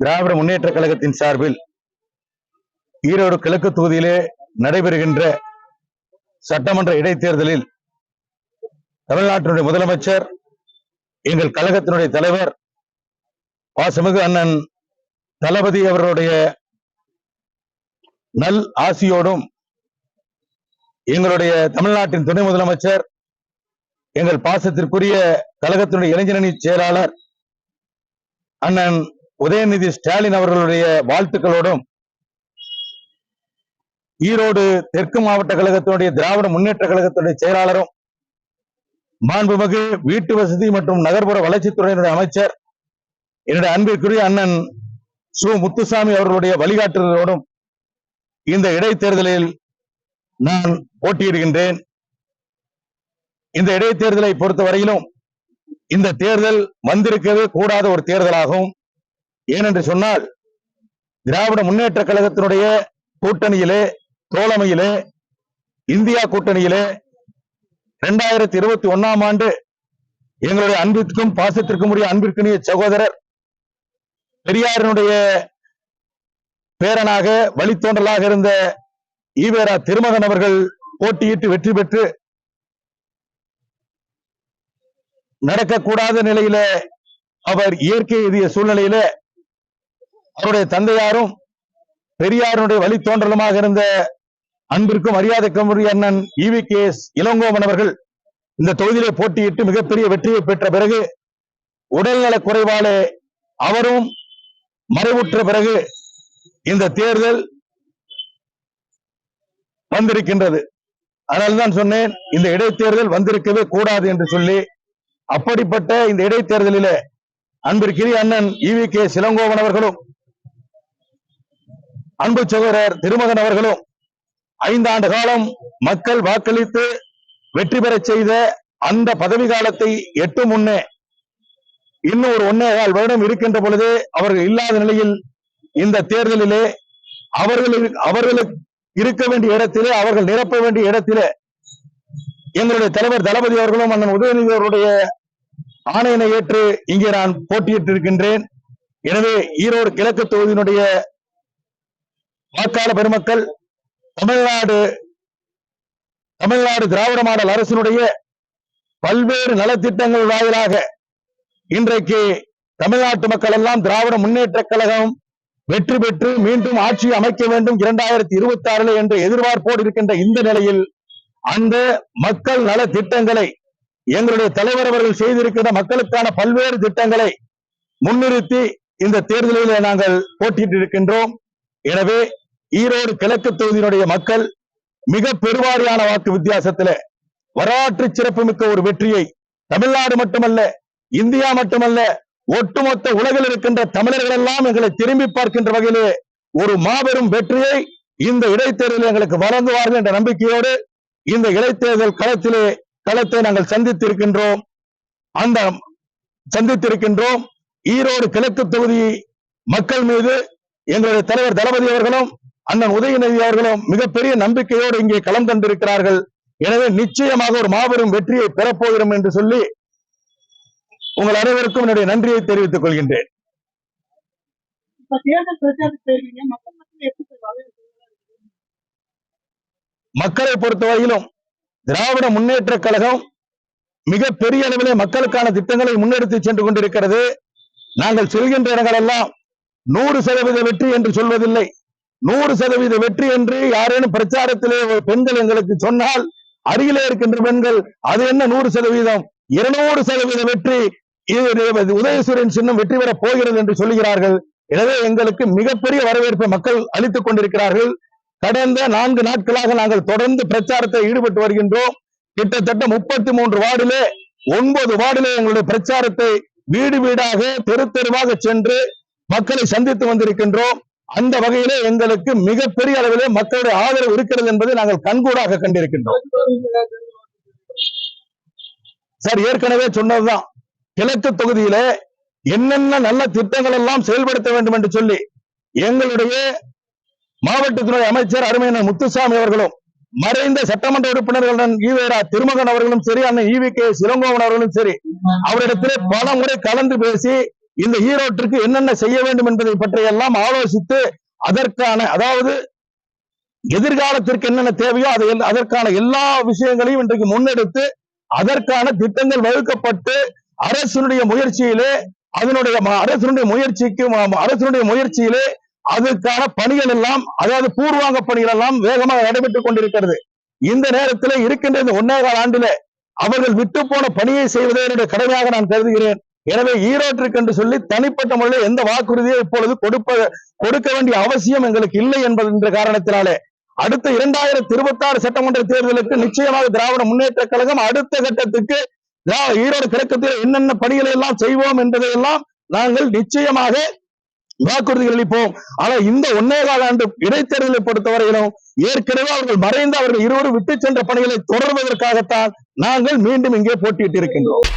திராவிட முன்னேற்ற கழகத்தின் சார்பில் ஈரோடு கிழக்கு தொகுதியிலே நடைபெறுகின்ற சட்டமன்ற இடைத்தேர்தலில் தமிழ்நாட்டினுடைய முதலமைச்சர் எங்கள் கழகத்தினுடைய தலைவர் பாசமிகு அண்ணன் தளபதி அவர்களுடைய நல் ஆசியோடும் எங்களுடைய தமிழ்நாட்டின் துணை முதலமைச்சர் எங்கள் பாசத்திற்குரிய கழகத்தினுடைய இளைஞரணி செயலாளர் அண்ணன் உதயநிதி ஸ்டாலின் அவர்களுடைய வாழ்த்துக்களோடும் ஈரோடு தெற்கு மாவட்ட கழகத்தினுடைய திராவிட முன்னேற்ற கழகத்தினுடைய செயலாளரும் மாண்புமிகு வீட்டு வசதி மற்றும் நகர்ப்புற வளர்ச்சித்துறையினுடைய அமைச்சர் என்னுடைய அன்பிற்குரிய அண்ணன் சு. முத்துசாமி அவர்களுடைய வழிகாட்டுதலோடும் இந்த இடைத்தேர்தலில் நான் போட்டியிடுகின்றேன். இந்த இடைத்தேர்தலை பொறுத்தவரையிலும் இந்த தேர்தல் வந்திருக்கவே கூடாத ஒரு தேர்தலாகும். ஏனென்று சொன்னால் திராவிட முன்னேற்ற கழகத்தினுடைய கூட்டணியிலே தோழமையிலே இந்தியா கூட்டணியிலே இரண்டாயிரத்தி இருபத்தி ஒன்னாம் ஆண்டு எங்களுடைய அன்பிற்கும் பாசத்திற்கும் உரிய அன்பிற்குரிய சகோதரர் பெரியாரினுடைய பேரனாக வழித்தோன்றலாக இருந்த ஈவேரா திருமகன் அவர்கள் போட்டியிட்டு வெற்றி பெற்று நடக்கக்கூடாத நிலையில அவர் இயற்கை எதிய சூழ்நிலையில அவருடைய தந்தையாரும் பெரியாருடைய வழித்தோன்றலுமாக இருந்த அன்பிற்கும் மரியாதைக்கும் அண்ணன் இவி கே எஸ் இளங்கோவன் அவர்கள் இந்த தொகுதியிலே போட்டியிட்டு மிகப்பெரிய வெற்றியை பெற்ற பிறகு உடல்நல குறைவாலே அவரும் மறைவுற்ற பிறகு இந்த தேர்தல் வந்திருக்கின்றது. அதனால்தான் சொன்னேன் இந்த இடைத்தேர்தல் வந்திருக்கவே கூடாது என்று சொல்லி அப்படிப்பட்ட இந்த இடைத்தேர்தலிலே அன்பிற்கிரிய அண்ணன் இவி கே சிலங்கோவன் அவர்களும் அன்பு சகோதரர் திருமகன் அவர்களும் ஐந்தாண்டு காலம் மக்கள் வாக்களித்து வெற்றி பெறச் செய்த அந்த பதவி காலத்தை எட்டு முன்னே இன்னும் ஒரு ஒன்னே கால் வருடம் இருக்கின்ற பொழுது அவர்கள் இல்லாத நிலையில் இந்த தேர்தலிலே அவர்களுக்கு அவர்களுக்கு இருக்க வேண்டிய இடத்திலே அவர்கள் நிரப்ப வேண்டிய இடத்திலே எங்களுடைய தலைவர் தளபதி அவர்களும் அண்ணன் உதயநிதி அவருடைய ஆணையினை ஏற்று இங்கே நான் போட்டியிட்டிருக்கின்றேன். எனவே ஈரோடு கிழக்கு தொகுதியினுடைய வாக்காள பெருமக்கள் தமிழ்நாடு தமிழ்நாடு திராவிட மாடல் அரசினுடைய பல்வேறு நலத்திட்டங்கள் வாயிலாக இன்றைக்கு தமிழ்நாட்டு மக்கள் எல்லாம் திராவிட முன்னேற்ற கழகம் வெற்றி பெற்று மீண்டும் ஆட்சி அமைக்க வேண்டும் இரண்டாயிரத்தி இருபத்தி ஆறுல என்ற எதிர்பார்ப்போடு இருக்கின்ற இந்த நிலையில் அந்த மக்கள் நல திட்டங்களை எங்களுடைய தலைவர் அவர்கள் செய்திருக்கிற மக்களுக்கான பல்வேறு திட்டங்களை முன்னிறுத்தி இந்த தேர்தலிலே நாங்கள் போட்டியிட்டு இருக்கின்றோம் எனவே ஈரோடு கிழக்கு தொகுதியினுடைய மக்கள் மிக பெருவாரியான வாக்கு வித்தியாசத்துல வரலாற்று சிறப்புமிக்க ஒரு வெற்றியை தமிழ்நாடு மட்டுமல்ல இந்தியா மட்டுமல்ல ஒட்டுமொத்த உலகில் இருக்கின்ற தமிழர்கள் எல்லாம் எங்களை திரும்பி பார்க்கின்ற வகையிலே ஒரு மாபெரும் வெற்றியை இந்த இடைத்தேர்தலில் எங்களுக்கு வழங்குவார்கள் என்ற நம்பிக்கையோடு இந்த இடைத்தேர்தல் களத்திலே களத்தை நாங்கள் சந்தித்திருக்கின்றோம். அந்த சந்தித்திருக்கின்றோம். ஈரோடு கிழக்கு தொகுதி மக்கள் மீது எங்களுடைய தலைவர் தளபதி அவர்களும் அண்ணன் உதயநிதி அவர்களும் மிகப்பெரிய நம்பிக்கையோடு இங்கே களம் கண்டிருக்கிறார்கள். எனவே நிச்சயமாக ஒரு மாபெரும் வெற்றியை பெறப்போகிறோம் என்று சொல்லி உங்கள் அனைவருக்கும் என்னுடைய நன்றியை தெரிவித்துக் கொள்கின்றேன். மக்களை பொறுத்தவரையிலும் திராவிட முன்னேற்ற கழகம் மிக பெரிய அளவிலே மக்களுக்கான திட்டங்களை முன்னெடுத்து சென்று கொண்டிருக்கிறது. நாங்கள் செல்கின்ற இடங்களெல்லாம் நூறு சதவீத வெற்றி என்று சொல்வதில்லை. நூறு சதவீத வெற்றி என்று யாரேனும் பிரச்சாரத்திலே பெண்கள் எங்களுக்கு சொன்னால் அருகிலே இருக்கின்ற பெண்கள் அது என்ன நூறு சதவீதம்? இருநூறு சதவீத வெற்றி. உதயசூரியன் சின்னம் வெற்றி பெறப் போகிறது என்று சொல்லுகிறார்கள். எனவே எங்களுக்கு மிகப்பெரிய வரவேற்பை மக்கள் அளித்துக் கொண்டிருக்கிறார்கள். கடந்த நான்கு நாட்களாக நாங்கள் தொடர்ந்து பிரச்சாரத்தில் ஈடுபட்டு வருகின்றோம். கிட்டத்தட்ட முப்பத்தி மூன்று வார்டிலே ஒன்பது வார்டிலே எங்களுடைய பிரச்சாரத்தை வீடு வீடாக தெரு தெருவாக சென்று மக்களை சந்தித்து வந்திருக்கின்றோம். அந்த வகையிலே எங்களுக்கு மிகப்பெரிய அளவிலே மக்களுடைய ஆதரவு இருக்கிறது என்பதை நாங்கள் கண்கூடாக கண்டிருக்கின்றோம். சார் ஏற்கனவே சொன்னதுதான். கிழக்கு தொகுதியிலே என்னென்ன நல்ல திட்டங்கள் எல்லாம் செயல்படுத்த வேண்டும் என்று சொல்லி எங்களுடைய மாவட்டத்தினுடைய அமைச்சர் அருமையான முத்துசாமி அவர்களும் மறைந்த சட்டமன்ற உறுப்பினர்களுடன் ஈவேரா திருமகன் அவர்களும் சரி அண்ணன் ஈவி கே சிலங்கோவன் அவர்களும் சரி அவரிடத்திலே பல முறை கலந்து பேசி இந்த ஈரோட்டிற்கு என்னென்ன செய்ய வேண்டும் என்பதை பற்றியெல்லாம் ஆலோசித்து அதற்கான அதாவது எதிர்காலத்திற்கு என்னென்ன தேவையோ அதை அதற்கான எல்லா விஷயங்களையும் இன்றைக்கு முன்னெடுத்து அதற்கான திட்டங்கள் வகுக்கப்பட்டு அரசனுடைய முயற்சியிலே அதனுடைய அரசனுடைய முயற்சிக்கு அரசனுடைய முயற்சியிலே அதற்கான பணிகள் எல்லாம் அதாவது பூர்வாங்க பணிகள் எல்லாம் வேகமாக நடைபெற்றுக் கொண்டிருக்கிறது. இந்த நேரத்தில் இருக்கின்ற இந்த ஒன்னே ஆண்டிலே. அவர்கள் விட்டு போன பணியை செய்வதே என்னுடைய கடமையாக நான் கருதுகிறேன். எனவே ஈரோட்டிற்கு என்று சொல்லி தனிப்பட்ட முறையில் எந்த வாக்குறுதியை இப்பொழுது கொடுப்ப கொடுக்க வேண்டிய அவசியம் எங்களுக்கு இல்லை என்பது என்ற காரணத்தினாலே அடுத்த இரண்டாயிரத்தி இருபத்தி ஆறு சட்டமன்ற தேர்தலுக்கு நிச்சயமாக திராவிட முன்னேற்ற கழகம் அடுத்த கட்டத்துக்கு ஈரோடு கிழக்கத்தில் என்னென்ன பணிகளை எல்லாம் செய்வோம் என்பதை எல்லாம் நாங்கள் நிச்சயமாக வாக்குறுதிகள் அளிப்போம். ஆனா இந்த ஒன்னே கால ஆண்டு இடைத்தேர்தலை பொறுத்தவரையிலும் ஏற்கனவே அவர்கள் மறைந்து அவர்கள் இருவரும் விட்டு சென்ற பணிகளை தொடர்வதற்காகத்தான் நாங்கள் மீண்டும் இங்கே போட்டியிட்டு இருக்கின்றோம்